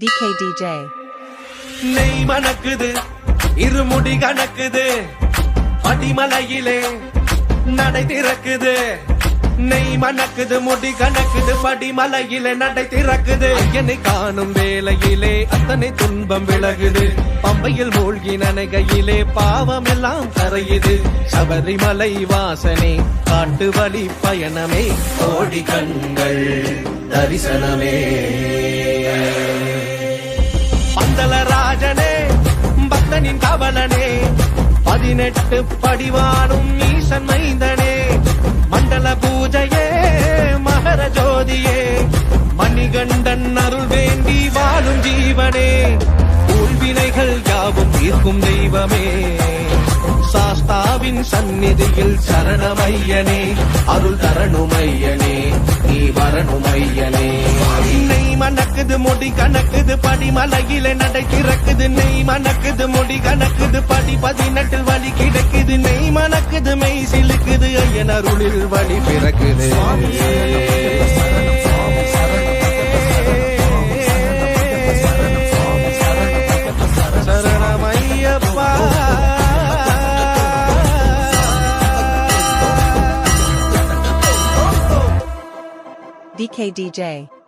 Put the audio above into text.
DKDJ. நெய் மணக்குது இருமுடி கணக்குது படிமலையிலே நடை திறக்குது. நெய் மணக்குது முடி கணக்குது படிமலையிலே நடை திறக்குது. என்னை காணும் வேலையிலே அத்தனை துன்பம் விலகுது. பம்பையில் மூழ்கி நனைகையிலே பாவம் எல்லாம் கரையுது. சபரிமலை வாசனே காட்டு வழி பயணமே. கோடி கண்கள் தரிசனமே. ராஜனே பக்தனின் கவலனே. பதினெட்டு படிவானும் ஈசன் மைந்தனே. மண்டல பூஜையே மகர ஜோதியே. மணிகண்டன் அருள் வேண்டி வாழும் ஜீவனே. உள்வினைகள் யாவும் தீர்க்கும் தெய்வமே. சாஸ்தாவின் சந்நிதியில் சரணமையனே. அருள் தரணுமையனே நீ வரணுமையனே. மணக்குது முடி கணக்குது படி மலையில நடை திறக்குது. நெய் மணக்குது முடி கணக்குது படி பதினெட்டில் வழி கிடக்குது. நெய் மணக்குது மெய் சிலுக்குது ஐயன் அருளில் வழி பிறக்குது. சரணமையப்பா. DKDJ.